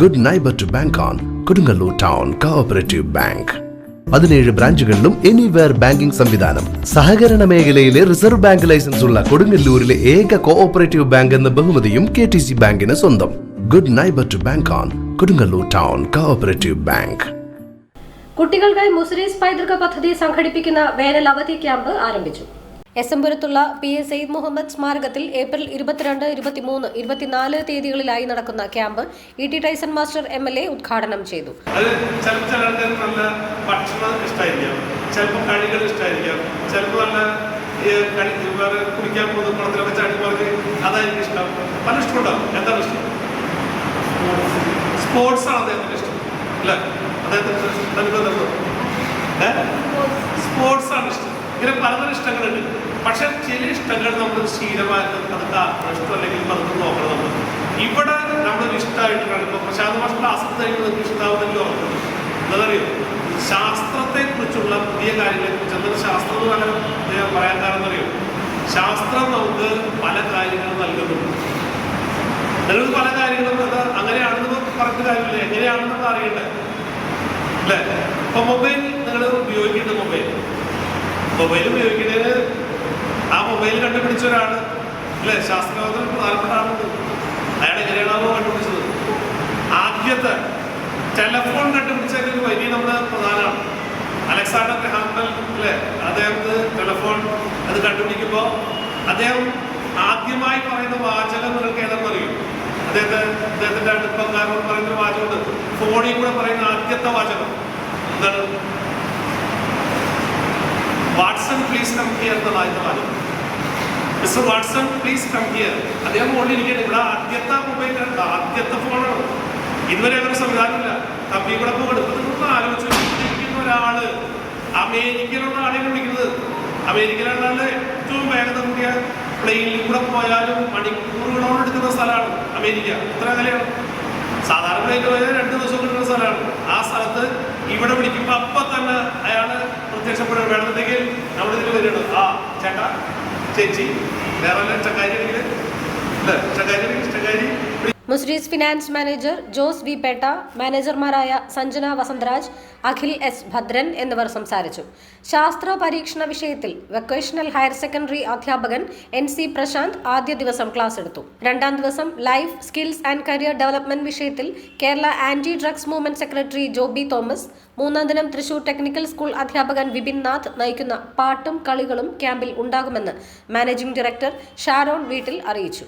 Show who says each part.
Speaker 1: Good neighbour to bank on Kodungallur town cooperative bank പതിനേഴ് ബ്രാഞ്ചുകളിലും anywhere banking സംവിധാനം. സഹകരണ മേഖലയിലെ റിസർവ് ബാങ്ക് ലൈസൻസ് ഉള്ള കൊടുങ്ങല്ലൂരിലെ ഏക കോഓപ്പറേറ്റീവ് ബാങ്ക് എന്ന ബഹുമതിയും കെ ടി സി ബാങ്കിന് സ്വന്തം. Good neighbour to bank on Kodungallur town cooperative bank
Speaker 2: കുട്ടികൾക്കായി മുസ്ലിം പൈതൃക പദ്ധതി സംഘടിപ്പിക്കുന്ന വേനൽ അവധി ക്യാമ്പ് ആരംഭിച്ചു. എസംപുരത്തുള്ള പി എസ് സെയ്ദ് മുഹമ്മദ് സ്മാരകത്തിൽ ഏപ്രിൽ ഇരുപത്തിരണ്ട് ഇരുപത്തിമൂന്ന് ഇരുപത്തിനാല് തീയതികളിലായി നടക്കുന്ന camp E T Taison master M L A ഉദ്ഘാടനം ചെയ്തു.
Speaker 3: ഭക്ഷണം കുടിക്കാൻ പോകുന്ന ഇഷ്ടം. പല ഇഷ്ടം? സ്പോർട്സ് ആണ് അദ്ദേഹത്തിന് ഇഷ്ടം. അല്ലേ? സ്പോർട്സ് ആണ് ഇഷ്ടം. ഇങ്ങനെ പലതരം ഇഷ്ടങ്ങളുണ്ട്. പക്ഷെ ചില ഇഷ്ടങ്ങൾ നമ്മൾ ശീലമായിട്ട് നടത്താം ഇഷ്ടം അല്ലെങ്കിൽ പലതും നോക്കണം നമ്മൾ. ഇവിടെ നമ്മൾ ഇഷ്ടമായിട്ട് കാണുമ്പോൾ അത് പക്ഷേ ക്ലാസ് കഴിയുമ്പോൾ നിങ്ങൾക്ക് ഇഷ്ടമാവുന്നല്ലോ എന്താണെന്നറിയോ? ശാസ്ത്രത്തെ കുറിച്ചുള്ള പുതിയ കാര്യങ്ങളെ കുറിച്ച് എന്നാൽ ശാസ്ത്രം എന്ന് പറയാൻ പറയാൻ കാരണം അറിയോ ശാസ്ത്രം നമുക്ക് പല കാര്യങ്ങളും നൽകുന്നുണ്ട്. നിങ്ങൾക്ക് പല കാര്യങ്ങളും അത് അങ്ങനെയാണെന്ന് പറഞ്ഞ കാര്യമില്ല. എങ്ങനെയാണെന്ന് നമ്മൾ അറിയണ്ടേ. അല്ലേ? ഇപ്പൊ മൊബൈൽ നിങ്ങൾ ഉപയോഗിക്കേണ്ട മൊബൈൽ മൊബൈൽ ഉപയോഗിക്കുന്നതിന് ആ മൊബൈൽ കണ്ടുപിടിച്ച ഒരാൾ അല്ലേ? ശാസ്ത്രലോകത്തിൽ പ്രധാനപ്പെട്ട ആളുണ്ട്. അയാൾ എങ്ങനെയാണോ കണ്ടുപിടിച്ചത്? ആദ്യത്തെ ടെലഫോൺ കണ്ടുപിടിച്ചതിൽ വലിയ നമ്മുടെ പ്രധാനമാണ്. അലക്സാണ്ടർ ഹാമ്പൽ അല്ലേ? അദ്ദേഹത്തിന് ടെലഫോൺ അത് കണ്ടുപിടിക്കുമ്പോൾ അദ്ദേഹം ആദ്യമായി പറയുന്ന വാചകം നിങ്ങൾക്ക് ഏതെന്ന് അറിയും? അദ്ദേഹത്തെ അദ്ദേഹത്തിന്റെ അടുപ്പക്കാരോട് പറയുന്ന വാചകമുണ്ട്. ഫോണിൽ കൂടെ പറയുന്ന ആദ്യത്തെ വാചകം. എന്താണ്? വാട്സൺ പ്ലീസ് കം ഹിയർ എന്നതായിരുന്നു വാചകം. Mister Watson please come here അദ്ദേഹം കൊണ്ടിരിക്കുകയാണ് ഇവിടെ ആദ്യത്തെ മൊബൈൽ ആദ്യത്തെ ഫോണാണ് ഇതുവരെ അങ്ങനെ സംവിധാനമില്ല. കമ്പി കൂടെ പോകും. ആലോചിച്ചിരിക്കുന്ന ഒരാൾ അമേരിക്കയിലുള്ള ആളെ വിളിക്കുന്നത്. അമേരിക്കയിലുള്ള ഏറ്റവും വേഗത കൂടിയ പ്ലെയിനിൽ കൂടെ പോയാലും മണിക്കൂറുകളോട് എടുക്കുന്ന സ്ഥലമാണ് അമേരിക്ക. ഇത്ര കലയാണ് സാധാരണ പ്ലെയിനിൽ പോയാൽ രണ്ട് ദിവസം കിട്ടുന്ന സ്ഥലമാണ്. ആ സ്ഥലത്ത് ഇവിടെ വിളിക്കുമ്പോൾ അപ്പൊ തന്നെ അയാൾ പ്രത്യക്ഷപ്പെടുക വേണമെന്നുണ്ടെങ്കിൽ നമ്മളിതിൽ വരികയാണ്. ആ ചേട്ടാ ചേച്ചി വേറെ ചക്കാരി ആണെങ്കിൽ അല്ലേ ചക്കാരി ആണെങ്കിൽ ചക്കാരി
Speaker 2: Muziris finance manager Jose V Pettah മാനേജർമാരായ സഞ്ജന വസന്തരാജ് അഖിൽ എസ് ഭദ്രൻ എന്നിവർ സംസാരിച്ചു. ശാസ്ത്ര പരീക്ഷണ വിഷയത്തിൽ വൊക്കേഷണൽ ഹയർ സെക്കൻഡറി അധ്യാപകൻ എൻ സി പ്രശാന്ത് ആദ്യ ദിവസം ക്ലാസ് എടുത്തു. രണ്ടാം ദിവസം life skills and career development വിഷയത്തിൽ Kerala anti drugs movement secretary Joby Thomas മൂന്നാം ദിനം തൃശൂർ ടെക്നിക്കൽ സ്കൂൾ അധ്യാപകൻ വിപിൻ നാഥ് നയിക്കുന്ന പാട്ടും കളികളും ക്യാമ്പിൽ ഉണ്ടാകുമെന്ന് മാനേജിംഗ് ഡയറക്ടർ ഷാരോൺ വീട്ടിൽ അറിയിച്ചു.